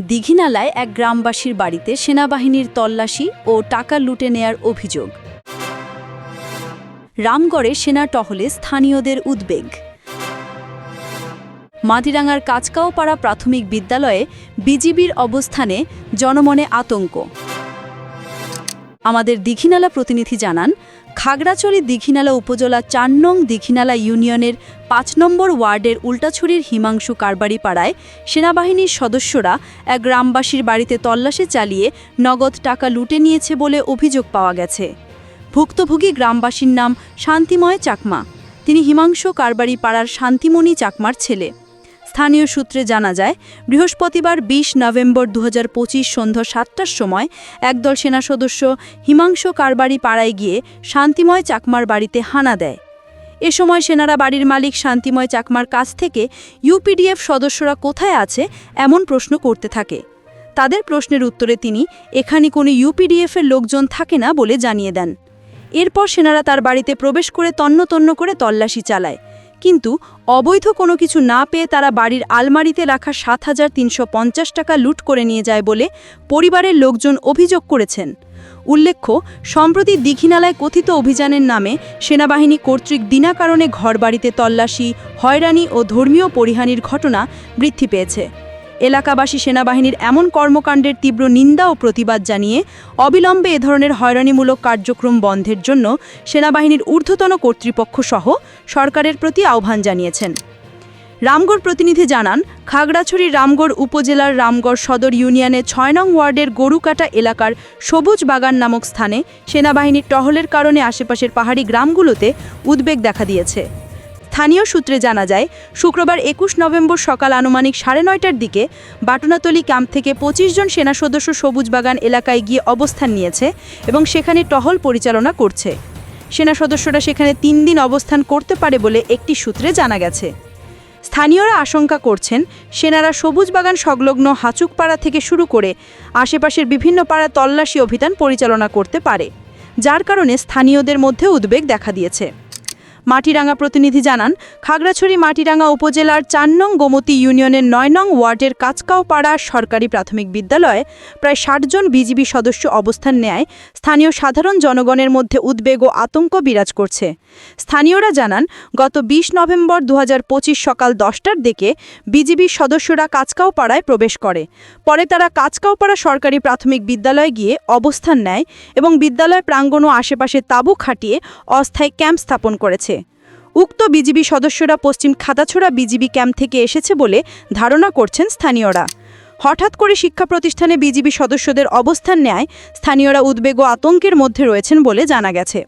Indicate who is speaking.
Speaker 1: দীঘিনালায় এক গ্রামবাসীর বাড়িতে সেনাবাহিনীর তল্লাশি ও টাকা লুটে নেয়ার অভিযোগ। রামগড়ে সেনা টহলে স্থানীয়দের উদ্বেগ। মাটিরাঙ্গার কাচকাওপাড়া প্রাথমিক বিদ্যালয়ে বিজিবির অবস্থানে জনমনে আতঙ্ক। আমাদের দীঘিনালা প্রতিনিধি জানান খাগড়াছড়ি দীঘিনালা উপজেলা চার নং দীঘিনালা ইউনিয়নের পাঁচ নম্বর ওয়ার্ডের উল্টাছড়ির হিমাংশু কারবারি পাড়ায় সেনাবাহিনীর সদস্যরা এক গ্রামবাসীর বাড়িতে তল্লাশি চালিয়ে নগদ টাকা লুটে নিয়েছে বলে অভিযোগ পাওয়া গেছে। ভুক্তভোগী গ্রামবাসীর নাম শান্তিময় চাকমা। তিনি হিমাংশু কারবারি পাড়ার শান্তিমণি চাকমার ছেলে। স্থানীয় সূত্রে জানা যায়, বৃহস্পতিবার ২০ নভেম্বর দু হাজার পঁচিশ সন্ধ্যা সাতটার সময় একদল সেনা সদস্য হিমাংশু কারবারি পাড়ায় গিয়ে শান্তিময় চাকমার বাড়িতে হানা দেয়। এ সময় সেনারা বাড়ির মালিক শান্তিময় চাকমার কাছ থেকে ইউপিডিএফ সদস্যরা কোথায় আছে এমন প্রশ্ন করতে থাকে। তাদের প্রশ্নের উত্তরে তিনি, এখানে কোনো ইউপিডিএফের লোকজন থাকে না বলে জানিয়ে দেন। এরপর সেনারা তার বাড়িতে প্রবেশ করে তন্ন তন্ন করে তল্লাশি চালায়। কিন্তু অবৈধ কোনো কিছু না পেয়ে তারা বাড়ির আলমারিতে রাখা সাত হাজার তিনশো পঞ্চাশ টাকা লুট করে নিয়ে যায় বলে পরিবারের লোকজন অভিযোগ করেছেন। উল্লেখ্য, সম্প্রতি দীঘিনালায় কথিত অভিযানের নামে সেনাবাহিনী কর্তৃক দিনা কারণে ঘরবাড়িতে তল্লাশি, হয়রানি ও ধর্মীয় পরিহানির ঘটনা বৃদ্ধি পেয়েছে। এলাকাবাসী সেনাবাহিনীর এমন কর্মকাণ্ডের তীব্র নিন্দা ও প্রতিবাদ জানিয়ে অবিলম্বে এ ধরনের হয়রানিমূলক কার্যক্রম বন্ধের জন্য সেনাবাহিনীর ঊর্ধ্বতন কর্তৃপক্ষ সহ সরকারের প্রতি আহ্বান জানিয়েছেন। রামগড় প্রতিনিধি জানান খাগড়াছড়ির রামগড় উপজেলার রামগড় সদর ইউনিয়নের ছয় নং ওয়ার্ডের গরুকাটা এলাকার সবুজ বাগান নামক স্থানে সেনাবাহিনীর টহলের কারণে আশেপাশের পাহাড়ি গ্রামগুলোতে উদ্বেগ দেখা দিয়েছে। স্থানীয় সূত্রে জানা যায়, শুক্রবার একুশ নভেম্বর সকাল আনুমানিক সাড়ে নয়টার দিকে বাটনাতলি ক্যাম্প থেকে পঁচিশ জন সেনা সদস্য সবুজ বাগান এলাকায় গিয়ে অবস্থান নিয়েছে এবং সেখানে টহল পরিচালনা করছে। সেনা সদস্যরা সেখানে তিন দিন অবস্থান করতে পারে বলে একটি সূত্রে জানা গেছে। স্থানীয়রা আশঙ্কা করছেন, সেনারা সবুজ বাগান সংলগ্ন হাচুকপাড়া থেকে শুরু করে আশেপাশের বিভিন্ন পাড়া তল্লাশি অভিযান পরিচালনা করতে পারে, যার কারণে স্থানীয়দের মধ্যে উদ্বেগ দেখা দিয়েছে। মাটিরাঙ্গা প্রতিনিধি জানান, খাগড়াছড়ি মাটিরাঙ্গা উপজেলার চার নং গোমতী ইউনিয়নের নয় নং ওয়ার্ডের কাচকাওপাড়া সরকারি প্রাথমিক বিদ্যালয়ে প্রায় ষাট জন বিজিবি সদস্য অবস্থান নেয়। স্থানীয় সাধারণ জনগণের মধ্যে উদ্বেগ ও আতঙ্ক বিরাজ করছে। স্থানীয়রা জানান, গত ২০ নভেম্বর দু হাজার পঁচিশ সকাল দশটার দিকে বিজিবি সদস্যরা কাচকাওপাড়ায় প্রবেশ করে। পরে তারা কাচকাওপাড়া সরকারি প্রাথমিক বিদ্যালয়ে গিয়ে অবস্থান নেয় এবং বিদ্যালয় প্রাঙ্গণ ও আশেপাশে তাঁবু খাটিয়ে অস্থায়ী ক্যাম্প স্থাপন করেছে। উক্ত বিজিবি সদস্যরা পশ্চিম খাতাছড়া বিজিবি ক্যাম্প থেকে এসেছে বলে ধারণা করছেন স্থানীয়রা। হঠাৎ করে শিক্ষা প্রতিষ্ঠানে বিজিবি সদস্যদের অবস্থান নেয় স্থানীয়রা উদ্বেগ ও আতঙ্কের মধ্যে রয়েছেন বলে জানা গেছে।